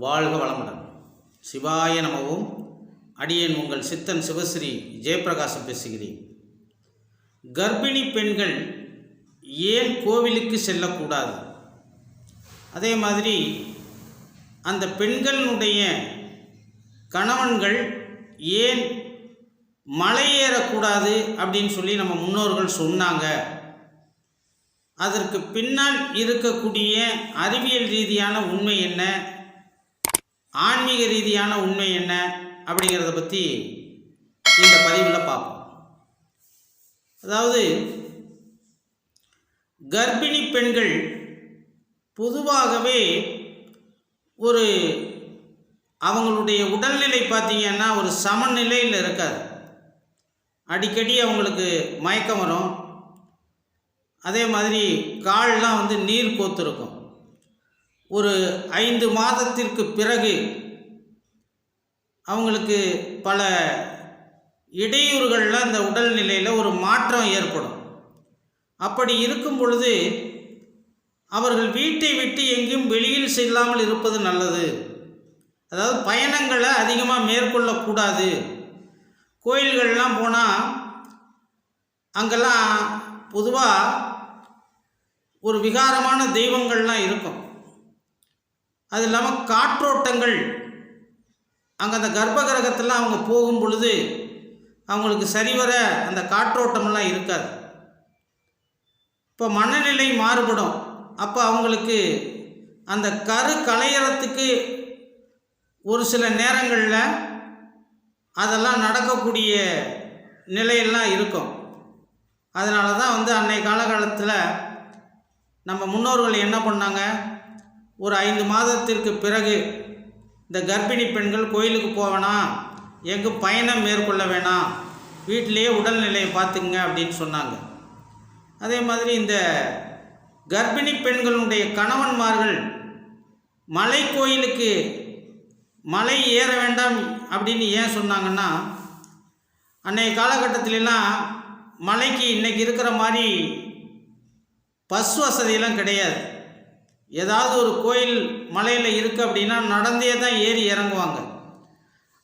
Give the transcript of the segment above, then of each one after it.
வாழ்க வளமுடன். சிவாய நமவும். அடியேன் உங்கள் சித்தன் சிவஸ்ரீ ஜெயபிரகாசம் பேசுகிறேன். கர்ப்பிணி பெண்கள் ஏன் கோவிலுக்கு செல்லக்கூடாது? அதே மாதிரி அந்த பெண்களினுடைய கணவன்கள் ஏன் மலை ஏறக்கூடாது அப்படின்னு சொல்லி நம்ம முன்னோர்கள் சொன்னாங்க. அதற்கு பின்னால் இருக்கக்கூடிய அறிவியல் ரீதியான உண்மை என்ன? ஆன்மீக ரீதியான உண்மை என்ன அப்படிங்கிறத பற்றி இந்த பதிவில் பார்ப்போம். அதாவது கர்ப்பிணி பெண்கள் பொதுவாகவே ஒரு அவங்களுடைய உடல்நிலை பார்த்தீங்கன்னா ஒரு சமநிலையில் இருக்காது. அடிக்கடி அவங்களுக்கு மயக்கம் வரும். அதே மாதிரி கால்லாம் வந்து நீர் கோத்திருக்கும். ஒரு ஐந்து மாதத்திற்கு பிறகு அவங்களுக்கு பல இடையூறுகளில் அந்த உடல்நிலையில் ஒரு மாற்றம் ஏற்படும். அப்படி இருக்கும் பொழுது அவர்கள் வீட்டை விட்டு எங்கேயும் வெளியில் செல்லாமல் இருப்பது நல்லது. அதாவது பயணங்களை அதிகமாக மேற்கொள்ளக்கூடாது கோயில்கள்லாம் போனால் அங்கெல்லாம் பொதுவாக ஒரு விகாரமான தெய்வங்கள்லாம் இருக்கும். அது இல்லாமல் காற்றோட்டங்கள். அங்கே அந்த கர்ப்ப கிரகத்தில் அவங்க போகும் பொழுது அவங்களுக்கு சரிவர அந்த காற்றோட்டமெல்லாம் இருக்காது. இப்போ மனநிலை மாறுபடும். அப்போ அவங்களுக்கு அந்த கரு களையறத்துக்கு ஒரு சில நேரங்களில் அதெல்லாம் நடக்கக்கூடிய நிலையெல்லாம் இருக்கும். அதனால தான் வந்து அன்னைய காலகாலத்தில் நம்ம முன்னோர்கள் என்ன பண்ணாங்க? ஒரு ஐந்து மாதத்திற்கு பிறகு இந்த கர்ப்பிணி பெண்கள் கோயிலுக்கு போவேணா எங்கு பயணம் மேற்கொள்ள வேணாம். வீட்டிலேயே உடல்நிலையை பார்த்துக்குங்க அப்படின்னு சொன்னாங்க. அதே மாதிரி இந்த கர்ப்பிணி பெண்களுடைய கணவன்மார்கள் மலை கோயிலுக்கு மலை ஏற வேண்டாம் அப்படின்னு ஏன் சொன்னாங்கன்னா அன்றைய காலகட்டத்திலலாம் மலைக்கு இன்றைக்கி இருக்கிற மாதிரி பஸ் வசதியெல்லாம் கிடையாது. ஏதாவது ஒரு கோயில் மலையில் இருக்குது அப்படின்னா நடந்தே தான் ஏறி இறங்குவாங்க.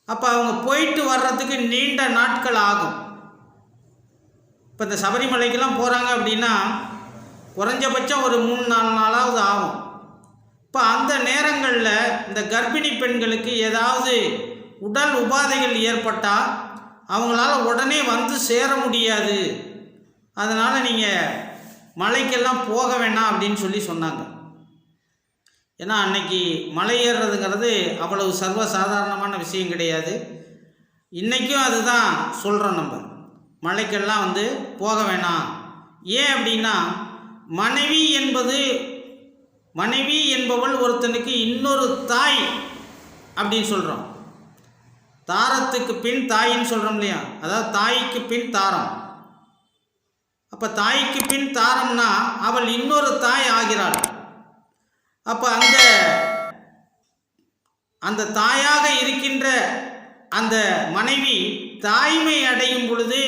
அப்போ அவங்க போயிட்டு வர்றதுக்கு நீண்ட நாட்கள் ஆகும். இப்போ இந்த சபரிமலைக்கெல்லாம் போகிறாங்க அப்படின்னா குறைஞ்சபட்சம் ஒரு மூணு நாலு நாளாவது ஆகும். இப்போ அந்த நேரங்களில் இந்த கர்ப்பிணி பெண்களுக்கு ஏதாவது உடல் உபாதைகள் ஏற்பட்டால் அவங்களால உடனே வந்து சேர முடியாது. அதனால் நீங்கள் மலைக்கெல்லாம் போக வேணாம் அப்படின்னு சொல்லி சொன்னாங்க. ஏன்னா அன்னைக்கு மலை ஏறுறதுங்கிறது அவ்வளவு சர்வ சாதாரணமான விஷயம் கிடையாது. இன்றைக்கும் அதுதான் சொல்கிறோம் நம்ம. மலைக்கெல்லாம் வந்து போக வேணாம். ஏன் அப்படின்னா மனைவி என்பது மனைவி என்பவள் ஒருத்தனுக்கு இன்னொரு தாய் அப்படின்னு சொல்கிறோம் தாரத்துக்கு பின் தாயின்னு சொல்கிறோம் இல்லையா? அதாவது தாய்க்கு பின் தாரம். அப்போ தாய்க்கு பின் தாரம்னா அவள் இன்னொரு தாய் ஆகிறாள். அப்போ அந்த அந்த தாயாக இருக்கின்ற அந்த மனைவி தாய்மை அடையும் பொழுது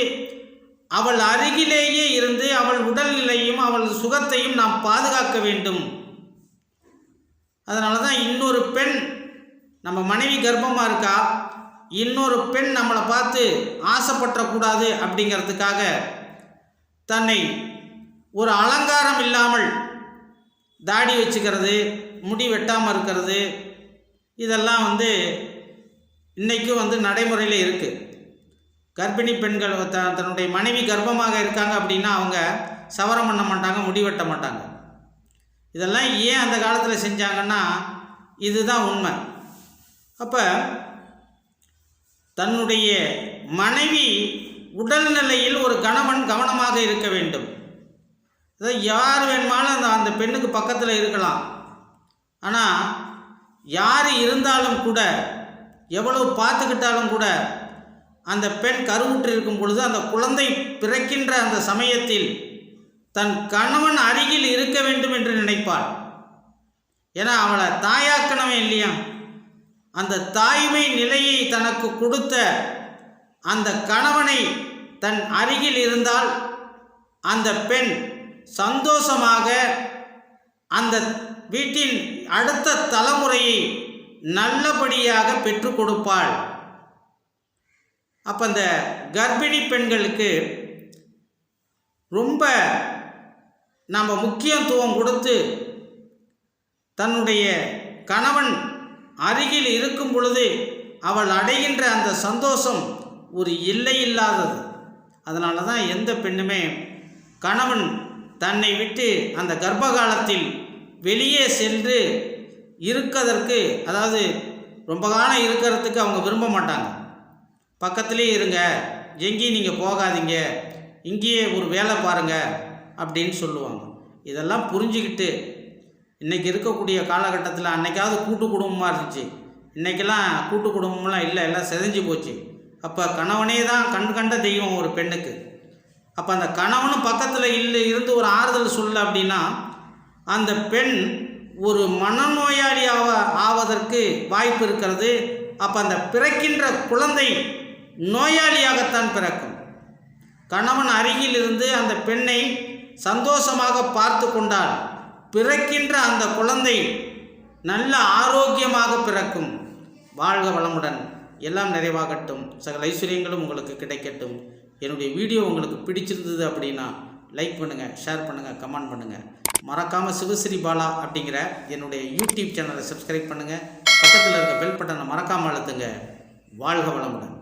அவள் அருகிலேயே இருந்து அவள் உடல்நிலையும் அவள் சுகத்தையும் நாம் பாதுகாக்க வேண்டும். அதனால தான் இன்னொரு பெண் நம்ம மனைவி கர்ப்பமாக இருக்கா? இன்னொரு பெண் நம்மளை பார்த்து ஆசைப்பற்றக்கூடாது அப்படிங்கிறதுக்காக தன்னை ஒரு அலங்காரம் இல்லாமல் தாடி வச்சுக்கிறது முடி வெட்டாமல் இருக்கிறது இதெல்லாம் வந்து இன்றைக்கும் வந்து நடைமுறையில் இருக்குது கர்ப்பிணி பெண்கள் த தன்னுடைய மனைவி கர்ப்பமாக இருக்காங்க அப்படின்னா அவங்க சவரம் பண்ண மாட்டாங்க முடி வெட்ட மாட்டாங்க. இதெல்லாம் ஏன் அந்த காலத்தில் செஞ்சாங்கன்னா இதுதான் உண்மை. அப்போ தன்னுடைய மனைவி உடல்நிலையில் ஒரு கணவன் கவனமாக இருக்க வேண்டும். அதாவது யார் வேணுமாலும் அந்த அந்த பெண்ணுக்கு பக்கத்தில் இருக்கலாம். ஆனால் யார் இருந்தாலும் கூட எவ்வளவு பார்த்துக்கிட்டாலும் கூட அந்த பெண் கருவுற்று இருக்கும் பொழுது அந்த குழந்தை பிறக்கின்ற அந்த சமயத்தில் தன் கணவன் அருகில் இருக்க வேண்டும் என்று நினைப்பாள். ஏன்னா அவளை தாயாக்கணவே இல்லையா? அந்த தாய்மை நிலையை தனக்கு கொடுத்த அந்த கணவனை தன் அருகில் இருந்தால் அந்த பெண் சந்தோஷமாக அந்த வீட்டின் அடுத்த தலைமுறையை நல்லபடியாக பெற்றுக் கொடுப்பாள். அப்போ அந்த கர்ப்பிணி பெண்களுக்கு ரொம்ப நம்ம முக்கியத்துவம் கொடுத்து தன்னுடைய கணவன் அருகில் இருக்கும் பொழுது அவள் அடைகின்ற அந்த சந்தோஷம் ஒரு இல்லை இல்லாதது அதனால தான் எந்த பெண்ணுமே கணவன் தன்னை விட்டு அந்த கர்ப்ப காலத்தில் வெளியே சென்று இருக்கதற்கு அதாவது ரொம்ப காலம் இருக்கிறதுக்கு அவங்க விரும்ப மாட்டாங்க. பக்கத்துலேயே இருங்க. எங்கேயும் நீங்கள் போகாதீங்க. இங்கேயே ஒரு வேலை பாருங்கள் அப்படின்னு சொல்லுவாங்க. இதெல்லாம் புரிஞ்சுக்கிட்டு இன்றைக்கி இருக்கக்கூடிய காலகட்டத்தில் அன்னைக்காவது கூட்டு குடும்பமாக இருந்துச்சு. இன்றைக்கெல்லாம் கூட்டு குடும்பம்லாம் இல்லை எல்லாம் செதஞ்சு போச்சு. அப்போ கணவனே தான் கண் கண்ட தெய்வம் ஒரு பெண்ணுக்கு. அப்போ அந்த கணவனும் பக்கத்தில் இல்லை இருந்து ஒரு ஆறுதல் சொல்ல அப்படின்னா அந்த பெண் ஒரு மனநோயாளி ஆவ ஆவதற்கு வாய்ப்பு இருக்கிறது. அப்போ அந்த பிறக்கின்ற குழந்தை நோயாளியாகத்தான் பிறக்கும். கணவன் அருகில் இருந்து அந்த பெண்ணை சந்தோஷமாக பார்த்து கொண்டால் பிறக்கின்ற அந்த குழந்தை நல்ல ஆரோக்கியமாக பிறக்கும். வாழ்க வளமுடன். எல்லாம் நிறைவாகட்டும். சகல ஐஸ்வர்யங்களும் உங்களுக்கு கிடைக்கட்டும். என்னுடைய வீடியோ உங்களுக்கு பிடிச்சிருந்தது அப்படின்னா லைக் பண்ணுங்கள் ஷேர் பண்ணுங்கள் கமெண்ட் பண்ணுங்கள் மறக்காமல் சிவஸ்ரீ பாலா அப்படிங்கிற என்னுடைய யூடியூப் சேனலை சப்ஸ்கிரைப் பண்ணுங்கள் பக்கத்தில் இருக்க பெல் பட்டனை மறக்காமல் அழுத்துங்க. வாழ்க வளமுடன்.